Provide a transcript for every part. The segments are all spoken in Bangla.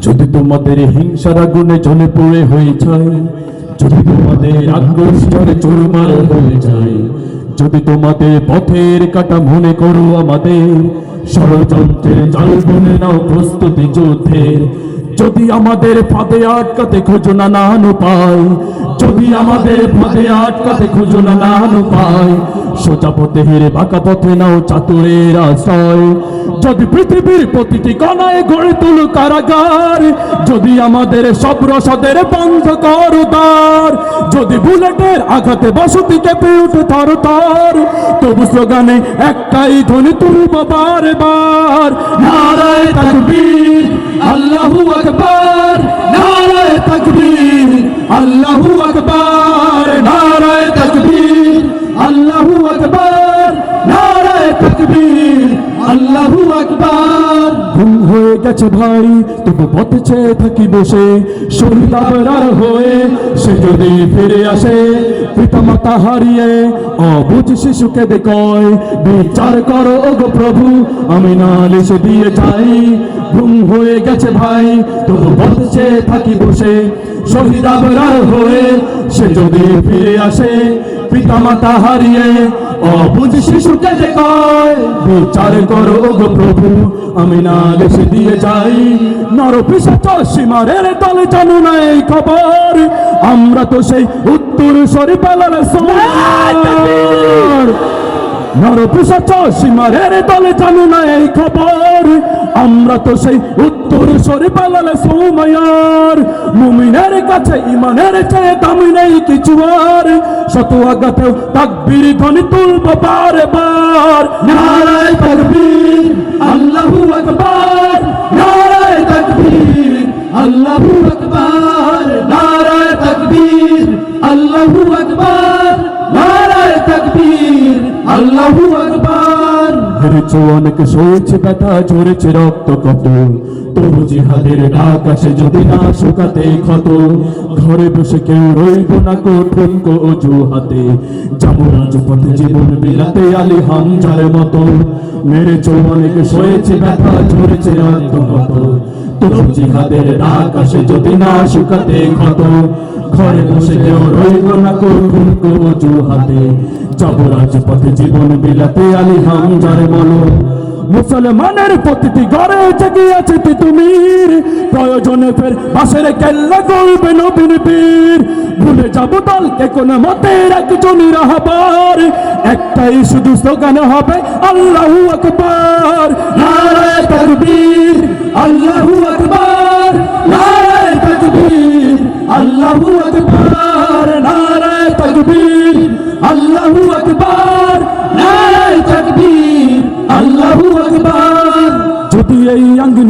যদি তোমাদের হিংসার আগুনে জ্বলে পড়ে হয়ে যায়, যদি তোমাদের আগ্রহে চুরমার হয়ে যায়, যদি তোমাদের পথের কাটা মনে করো আমাদের, ষড়যন্ত্রের জাল বনে নাও প্রস্তুতি যুদ্ধের। যদি আমাদের ফাঁদে আটকাতে খোঁজো না নান পায় যদি আমাদের ফাঁদে আটকাতে খোঁজো না নান পায়। সোজা পথে হেরে বাঁকা পথে নাও চাতুরের আশ্রয়। যদি পৃথিবীর প্রতিটি কণায় গড়ে তুলো কারাগার, যদি আমাদের সব রসদের বন্ধ করো দ্বার, যদি বুলেটের আঘাতে বসতি কেঁপে উঠে থর থর, তবু স্লোগানে একটাই ধ্বনি তুলব বার বার নারায় তাকবীর, আল্লাহু আকবার। নারায় তাকবীর, আল্লাহু আল্লাহু আকবার, নারায় তাকবীর, আল্লাহু আকবার। ঘুম হয়ে গেছে ভাই, তবু পথে চেয়ে থাকি বসে। শহীদ হয়ে সে যদি ফিরে আসে, পিতামাতা হারিয়ে অবুঝ শিশুকে দেখয় বিচার করো ওগো প্রভু, আমি নালিশ দিয়ে যাই। ঘুম হয়ে গেছে ভাই, তবু পথে চেয়ে থাকি বসে। শহীদ আবরার হয়ে সে যদি ফিরে আসে পিতামাতা হারিয়ে অবুঝ শিশুকে দেখায় বিচার করো গো প্রভু, আমি না দেশে দিয়ে যাই। নর পিসাচ সীমারের দলে জানো না এই খবর। আমরা তো সেই উত্তর সরি পালার সময় নর পিসাচ সীমারের দলে জানো না খবর। আমরা তো সেই উত্তর সরে সৌমায়ার মুমিনের কাছে ইমানের চেয়ে দামি নেই কিছু আর। শত আঘাতেও তাকবীর ধ্বনি তুলব বারে বার নারায় তাকবীর, আল্লাহু আকবার। নারায় তাকবীর, আল্লাহু আকবার। নারায় তাকবীর, আল্লাহু আকবার। নারায় তাকবীর, আল্লাহু আকবার হেরেছে অনেক সয়েছে ব্যথা, ঝরেছে রক্ত কত। তবু জিহাদের ডাক আসে যদি না শুকাতে ক্ষত, ঘরে বসে কেউ রইব না কঠিন অজুহাতে। যাব রাজপথে জীবন বিলাতে আলী হামজার মতো মেরেছে অনেক সয়েছে ব্যথা, ঝরেছে রক্ত কত। তবু জিহাদের ডাক আসে যদি না শুকাতে ক্ষত, ঘরে বসে কেউ রইব না কঠিন অজুহাতে। যাব রাজপথে জীবন বিলাতে আলী হামজারে বলো মুসলমানের প্রতিটি ঘরে উঠে গিয়েছে তিতুমির প্রয়োজনে ফের বাসের কেল্লা গলবে নবীন পীর। ভুলে যাব দলকে কোন মতের একজনই রাহবার। একটাই শুধু স্লোগান হবে, আল্লাহু আকবার।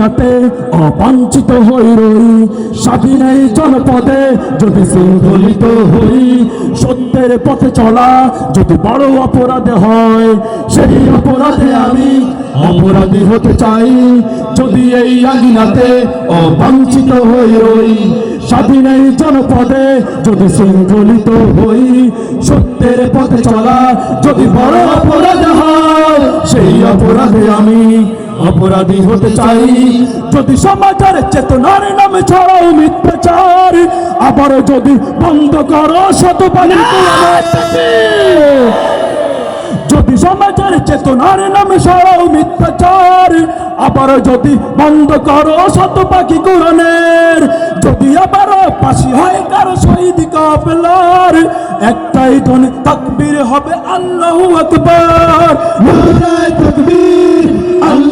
আঙ্গিনাতে অবাঞ্ছিত হই রই, স্বাধীন এই জনপদে যদি শৃঙ্খলিত হই, সত্যের পথে চলা যদি বড় অপরাধ হয়, সেই অপরাধে আমি অপরাধী হতে চাই। যদি এই আঙ্গিনাতে অবাঞ্ছিত হই রই, স্বাধীন এই জনপদে যদি শৃঙ্খলিত হই, সত্যের পথে চলা যদি বড় অপরাধ হয়, সেই অপরাধে আমি অপরাধী হতে চাই। যদি সমাজের চেতনার নামে ছড়াও মিথ্যাচার আবার যদি বন্ধ করো শতপালি যদি সমাজের চেতনার নামে সরাও মিথ্যাচার আবার যদি বন্ধ করো শত পাখি কোরআনের। যদি আবার পাশি হয় কারও শহীদ কাফেলার একটাই ধ্বনি তাকবীর হবে আল্লাহু আকবার। তাকবীর আল্লাহু